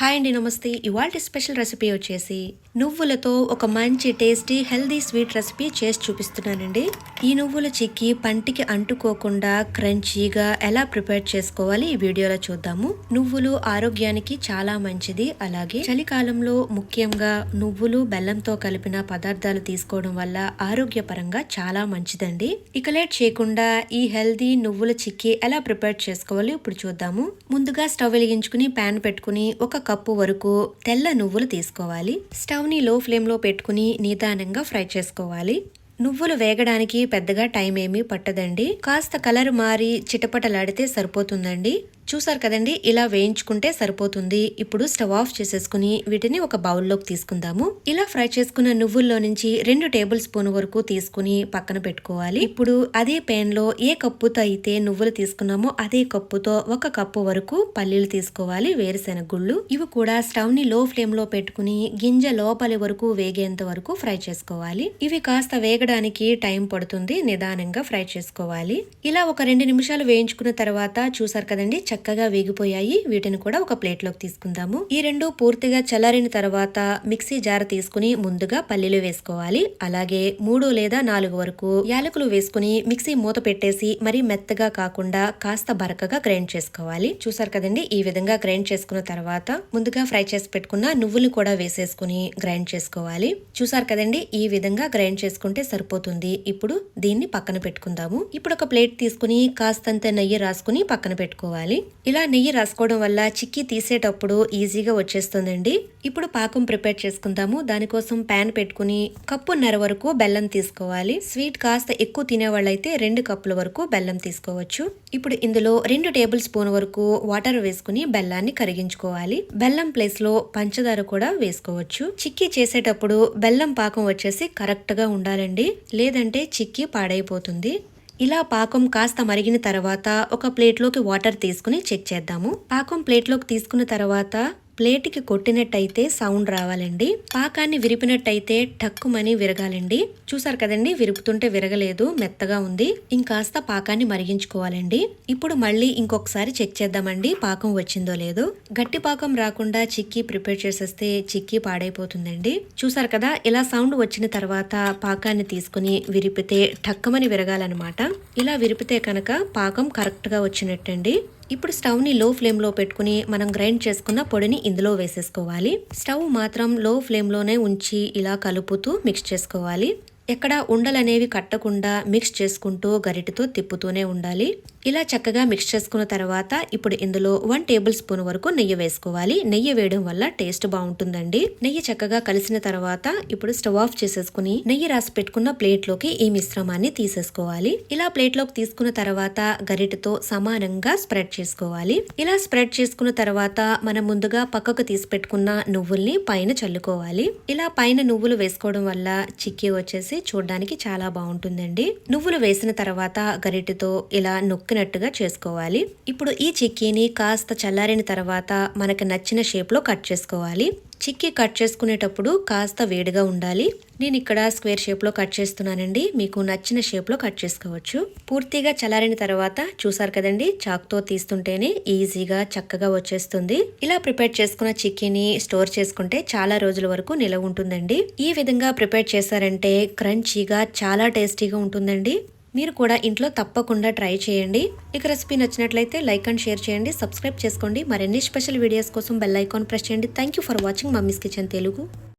Hi అండి నమస్తే. ఇవాళ స్పెషల్ రెసిపీ వచ్చేసి నువ్వులతో ఒక మంచి టేస్టీ హెల్దీ స్వీట్ రెసిపీ చేసి చూపిస్తున్నానండి. ఈ నువ్వుల చిక్కి పంటికి అంటుకోకుండా క్రంచీగా ఎలా ప్రిపేర్ చేసుకోవాలి ఈ వీడియోలో చూద్దాము. నువ్వులు ఆరోగ్యానికి చాలా మంచిది. అలాగే చలికాలంలో ముఖ్యంగా నువ్వులు బెల్లంతో కలిపిన పదార్థాలు తీసుకోవడం వల్ల ఆరోగ్యపరంగా చాలా మంచిదండి. ఇక లేట్ చేయకుండా ఈ హెల్దీ నువ్వుల చిక్కి ఎలా ప్రిపేర్ చేసుకోవాలి ఇప్పుడు చూద్దాము. ముందుగా స్టవ్ వెలిగించుకుని ప్యాన్ పెట్టుకుని ఒక కప్పు వరకు తెల్ల నువ్వులు తీసుకోవాలి. స్టవ్ని లో ఫ్లేమ్లో పెట్టుకుని నిదానంగా ఫ్రై చేసుకోవాలి. నువ్వులు వేగడానికి పెద్దగా టైం ఏమీ పట్టదండి. కాస్త కలర్ మారి చిటపటలాడితే సరిపోతుందండి. చూసారు కదండి ఇలా వేయించుకుంటే సరిపోతుంది. ఇప్పుడు స్టవ్ ఆఫ్ చేసేసుకుని వీటిని ఒక బౌల్లోకి తీసుకుందాము. ఇలా ఫ్రై చేసుకున్న నువ్వుల్లో నుంచి రెండు టేబుల్ స్పూన్ వరకు తీసుకుని పక్కన పెట్టుకోవాలి. ఇప్పుడు అదే పేన్లో ఏ కప్పుతో అయితే నువ్వులు తీసుకున్నామో అదే కప్పుతో ఒక కప్పు వరకు పల్లీలు తీసుకోవాలి వేరుశెనగ గుళ్ళు ఇవి కూడా స్టవ్ని లో ఫ్లేమ్లో పెట్టుకుని గింజ లోపలి వరకు వేగేంత వరకు ఫ్రై చేసుకోవాలి. ఇవి కాస్త వేగడానికి టైం పడుతుంది నిదానంగా ఫ్రై చేసుకోవాలి. ఇలా ఒక రెండు నిమిషాలు వేయించుకున్న తర్వాత చూసారు కదండి చక్కగా వేగిపోయాయి. వీటిని కూడా ఒక ప్లేట్లోకి తీసుకుందాము. ఈ రెండు పూర్తిగా చల్లారిన తర్వాత మిక్సీ జార్ తీసుకుని ముందుగా పల్లీలు వేసుకోవాలి. అలాగే మూడు లేదా నాలుగు వరకు యాలకులు వేసుకుని మిక్సీ మూత పెట్టేసి మరీ మెత్తగా కాకుండా కాస్త బరకగా గ్రైండ్ చేసుకోవాలి. చూసారు కదండి? ఈ విధంగా గ్రైండ్ చేసుకున్న తర్వాత ముందుగా ఫ్రై చేసి పెట్టుకున్న నువ్వులు కూడా వేసేసుకుని గ్రైండ్ చేసుకోవాలి. చూసారు కదండి? ఈ విధంగా గ్రైండ్ చేసుకుంటే సరిపోతుంది. ఇప్పుడు దీన్ని పక్కన పెట్టుకుందాము. ఇప్పుడు ఒక ప్లేట్ తీసుకుని కాస్తంత నెయ్యి రాసుకుని పక్కన పెట్టుకోవాలి. ఇలా నెయ్యి రాసుకోవడం వల్ల చిక్కీ తీసేటప్పుడు ఈజీగా వచ్చేస్తుందండి. ఇప్పుడు పాకం ప్రిపేర్ చేసుకుందాము. దానికోసం ప్యాన్ పెట్టుకుని కప్పున్నర వరకు బెల్లం తీసుకోవాలి. స్వీట్ కాస్త ఎక్కువ తినేవాళ్ళైతే రెండు కప్పుల వరకు బెల్లం తీసుకోవచ్చు. ఇప్పుడు ఇందులో రెండు టేబుల్ స్పూన్ వరకు వాటర్ వేసుకుని బెల్లాన్ని కరిగించుకోవాలి. బెల్లం ప్లేస్లో పంచదార కూడా వేసుకోవచ్చు. చిక్కీ చేసేటప్పుడు బెల్లం పాకం వచ్చేసి కరెక్ట్గా ఉండాలండి. లేదంటే చిక్కీ పాడైపోతుంది. ఇలా పాకం కాస్త మరిగిన తర్వాత ఒక ప్లేట్లోకి వాటర్ తీసుకుని చెక్ చేద్దాము. పాకం ప్లేట్లోకి తీసుకున్న తర్వాత ప్లేట్కి కొట్టినట్టయితే సౌండ్ రావాలండి. పాకాన్ని విరిపినట్టయితే టక్కుమని విరగాలండి. చూసారు కదండి విరుపుతుంటే విరగలేదు మెత్తగా ఉంది. ఇంకాస్త పాకాన్ని మరిగించుకోవాలండి. ఇప్పుడు మళ్ళీ ఇంకొకసారి చెక్ చేద్దామండి పాకం వచ్చిందో లేదో. గట్టి పాకం రాకుండా చిక్కీ ప్రిపేర్ చేసేస్తే చిక్కీ పాడైపోతుందండి. చూసారు కదా ఇలా సౌండ్ వచ్చిన తర్వాత పాకాన్ని తీసుకుని విరిపితే టక్కమని విరగాలన్నమాట. ఇలా విరిపితే కనుక పాకం కరెక్ట్గా వచ్చినట్టండి. ఇప్పుడు స్టవ్ని లో ఫ్లేమ్లో పెట్టుకుని మనం గ్రైండ్ చేసుకున్న పొడిని ఇందులో వేసేసుకోవాలి. స్టవ్ మాత్రం లో ఫ్లేమ్లోనే ఉంచి ఇలా కలుపుతూ మిక్స్ చేసుకోవాలి. ఎక్కడ ఉండలనేవి కట్టకుండా మిక్స్ చేసుకుంటూ గరిటతో తిప్పుతూనే ఉండాలి. ఇలా చక్కగా మిక్స్ చేసుకున్న తర్వాత ఇప్పుడు ఇందులో వన్ టేబుల్ స్పూన్ వరకు నెయ్యి వేసుకోవాలి. నెయ్యి వేయడం వల్ల టేస్ట్ బాగుంటుందండి. నెయ్యి చక్కగా కలిసిన తర్వాత ఇప్పుడు స్టవ్ ఆఫ్ చేసేసుకుని నెయ్యి రాసి పెట్టుకున్న ప్లేట్లోకి ఈ మిశ్రమాన్ని తీసేసుకోవాలి. ఇలా ప్లేట్లోకి తీసుకున్న తర్వాత గరిటతో సమానంగా స్ప్రెడ్ చేసుకోవాలి. ఇలా స్ప్రెడ్ చేసుకున్న తర్వాత మనం ముందుగా పక్కకు తీసి పెట్టుకున్న నువ్వుల్ని పైన చల్లుకోవాలి. ఇలా పైన నువ్వులు వేసుకోవడం వల్ల చిక్కీ వచ్చేసి చూడడానికి చాలా బాగుంటుందండి. నువ్వులు వేసిన తర్వాత గరిటెతో ఇలా నొక్కినట్టుగా చేసుకోవాలి. ఇప్పుడు ఈ చిక్కీని కాస్త చల్లారిన తర్వాత మనకు నచ్చిన షేప్లో కట్ చేసుకోవాలి. చిక్కీ కట్ చేసుకునేటప్పుడు కాస్త వేడిగా ఉండాలి. నేను ఇక్కడ స్క్వేర్ షేప్లో కట్ చేస్తున్నానండి. మీకు నచ్చిన షేప్లో కట్ చేసుకోవచ్చు. పూర్తిగా చల్లారిన తర్వాత చూసారు కదండి చాక్తో తీస్తుంటేనే ఈజీగా చక్కగా వచ్చేస్తుంది. ఇలా ప్రిపేర్ చేసుకున్న చిక్కీని స్టోర్ చేసుకుంటే చాలా రోజుల వరకు నిలవ ఉంటుందండి. ఈ విధంగా ప్రిపేర్ చేశారంటే క్రంచీగా చాలా టేస్టీగా ఉంటుందండి. మీరు కూడా ఇంట్లో తప్పకుండా ట్రై చేయండి. ఇక రెసిపీ నచ్చినట్లయితే లైక్ అండ్ షేర్ చేయండి. సబ్స్క్రైబ్ చేసుకోండి. మరిన్ని స్పెషల్ వీడియోస్ కోసం బెల్ ఐకాన్ ప్రెస్ చేయండి. Thank you for watching mummy's kitchen Telugu.